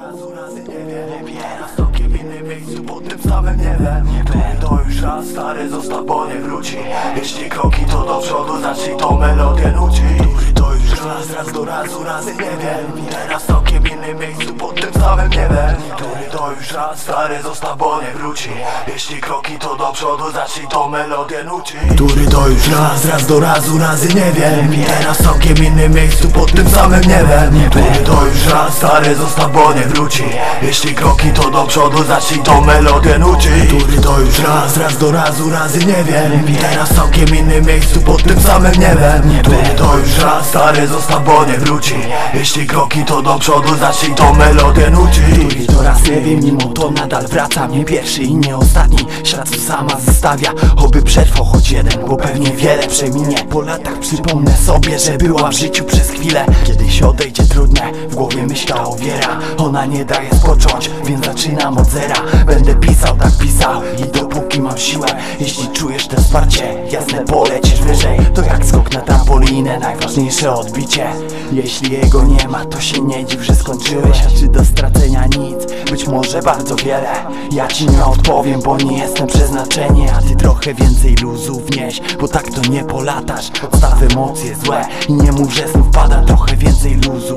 razu razy nie wiem Nie wiem, na stokiem w innym miejscu pod tym samym niebem Który to już raz stary został, bo nie wróci. Jeśli kroki to do przodu zacznij tą melodię nucić Który to już raz, raz do razu razy nie wiem. Teraz stokiem w innym miejscu pod tym to już raz stary został, bo nie wróci. Jeśli kroki to do przodu zacznij tą melodię nucić. Który to już raz, raz do razu razy nie wiem. I teraz całkiem innym miejscu pod tym samym niebem. Który to już raz stary został, bo nie wróci. Jeśli kroki to do przodu zacznij tą melodię nucić. Który to już raz, raz do razu razy nie wiem. I teraz całkiem innym miejscu pod tym samym niebem. Który to już raz stary został, bo nie wróci. Jeśli kroki to do przodu zacznij tą melodię nucić. Który to raz nie wiem, mimo to nadal wracam Nie pierwszy i nie ostatni, świat sama zostawia Oby przetrwał choć jeden, bo pewnie wiele przeminie. Po latach przypomnę sobie, że była w życiu przez chwilę. Kiedyś odejdzie trudne, w głowie myśla owiera. Ona nie daje spocząć, więc zaczynam od zera. Będę pisał, tak pisał i dopóki mam siłę Jeśli czujesz te jasne polecisz wyżej. To jak skok na trampolinę, najważniejsze odbicie. Jeśli jego nie ma, to się nie dziw, że skończyłeś. A czy do stracenia nic? Być może bardzo wiele. Ja ci nie odpowiem, bo nie jestem przeznaczenie A ty trochę więcej luzu wnieś Bo tak to nie polatasz. Odstaw emocje złe i nie mów, że znów pada. Trochę więcej luzu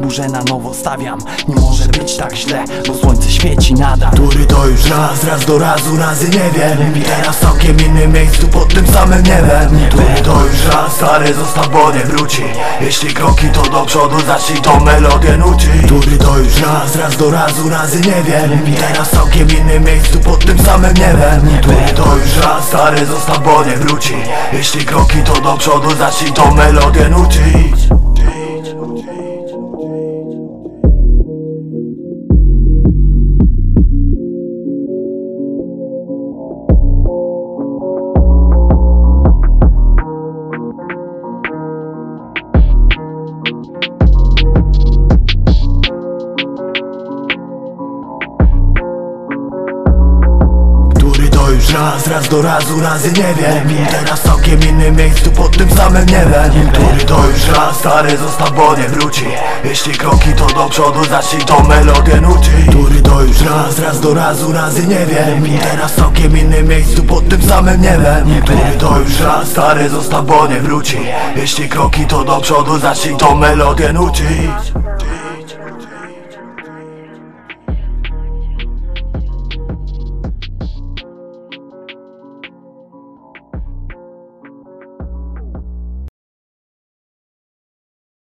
Burzę na nowo stawiam. Nie może być tak źle, bo słońce świeci nadal. Który to już raz, raz do razu razy nie wiem. Teraz całkiem innym miejscu pod tym samym niebem. Który to już raz stary został, bo nie wróci. Jeśli kroki to do przodu zacznij tą melodię nucić. Który to już raz, raz do razu razy nie wiem. Teraz całkiem innym miejscu pod tym samym niebem. Który to już raz stary został, bo nie wróci. Jeśli kroki to do przodu zacznij tą melodię nucić już raz, raz do razu razy nie wiem. I teraz całkiem innym miejscu pod tym samym niebem. Który to już raz stary został, bo nie wróci. Jeśli kroki to do przodu zacznij tą melodię nucić. Który to już raz, raz do razu razy nie wiem. I teraz całkiem innym miejscu pod tym samym niebem. Który to już raz stary został, bo nie wróci. Jeśli kroki to do przodu zacznij tą melodię nucić